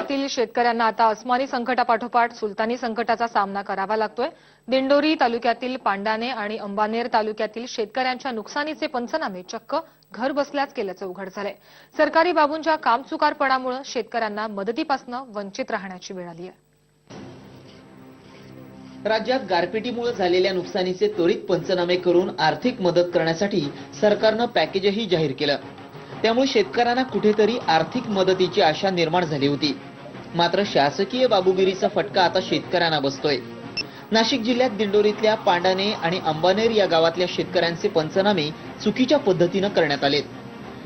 जिल्ह्यातील शेतकऱ्यांना आता अस्मानी संकटापाठोपाठ सुलतानी संकटाचा सामना करावा लागतोय. दिंडोरी तालुक्यातील पांडाने आणि अंबानेर तालुक्यातील शेतकऱ्यांच्या नुकसानीचे पंचनामे चक्क घर बसल्याच केल्याचं उघड झालंय. सरकारी बाबूंच्या कामचुकारपणामुळे शेतकऱ्यांना मदतीपासून वंचित राहण्याची वेळ आली आहे राज्यात गारपिटीमुळे झालेल्या नुकसानीचे त्वरित पंचनामे करून आर्थिक मदत करण्यासाठी सरकारनं पॅकेजही जाहीर केलं. त्यामुळे शेतकऱ्यांना कुठेतरी आर्थिक मदतीची आशा निर्माण झाली होती. मात्र शासकीय बाबूगिरीचा फटका आता शेतकऱ्यांना बसतोय. नाशिक जिल्ह्यात दिंडोरीतल्या पांडाने आणि अंबानेर या गावातल्या शेतकऱ्यांचे पंचनामे चुकीच्या पद्धतीनं करण्यात आलेत.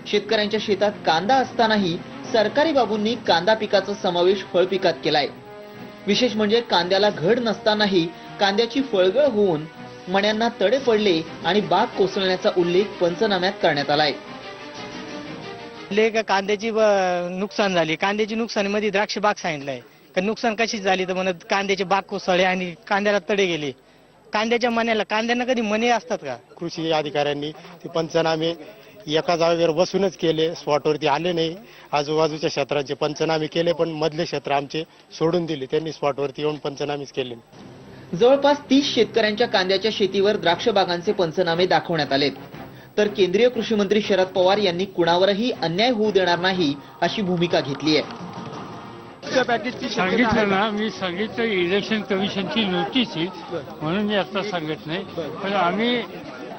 शेतकऱ्यांच्या शेतात कांदा असतानाही सरकारी बाबूंनी कांदा पिकाचा समावेश फळ पिकात केलाय. विशेष म्हणजे कांद्याला घड नसतानाही कांद्याची फळगळ होऊन मण्यांना तडे पडले आणि बाग कोसळण्याचा उल्लेख पंचनाम्यात करण्यात आलाय. ले का कांद्याची नुकसान झाली? कांद्याची नुकसानीमध्ये द्राक्ष बाग सांगितलंय. का नुकसान कशी झाली? तर म्हणत कांद्याचे बाग कोसळले आणि कांद्याला तडे गेले. कांद्याच्या मण्याला कांद्यांना कधी मने असतात का? कृषी अधिकाऱ्यांनी ते पंचनामे एका जागेवर बसूनच केले. स्पॉटवरती आले नाही. आजूबाजूच्या क्षेत्राचे पंचनामे केले पण मधले क्षेत्र आमचे सोडून दिले. त्यांनी स्पॉटवरती येऊन पंचनामेच केले. जवळपास तीस शेतकऱ्यांच्या कांद्याच्या शेतीवर द्राक्ष बागांचे पंचनामे दाखवण्यात आलेत. तर केंद्रीय कृषी मंत्री शरद पवार यांनी कुणावरही अन्याय होऊ देणार नाही अशी भूमिका घेतली आहे. सांगितलं ना मी सांगितलं इलेक्शन कमिशनची नोटीस येईल म्हणून मी आता सांगत नाही. पण आम्ही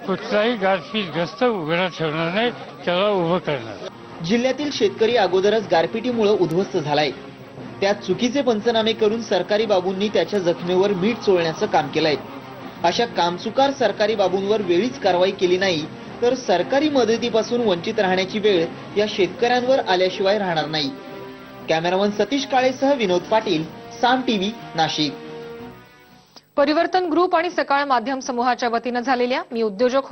कुठलाही गारपीटग्रस्त उघडा ठेवणार नाही त्याला उभं करणार. जिल्ह्यातील शेतकरी अगोदरच गारपिटीमुळे उद्ध्वस्त झालाय. त्यात चुकीचे पंचनामे करून सरकारी बाबूंनी त्याच्या जखमेवर मीठ चोळण्याचं काम केलंय. अशा कामचुकार सरकारी बाबूंवर वेळीच कारवाई केली नाही तर सरकारी मदतीपासून वंचित राहण्याची वेळ या शेतकऱ्यांवर आल्याशिवाय राहणार नाही. कॅमेरामन सतीश काळेसह विनोद पाटील साम टीव्ही नाशिक. परिवर्तन ग्रुप आणि सकाळ माध्यम समूहाच्या वतीनं झालेल्या मी उद्योजक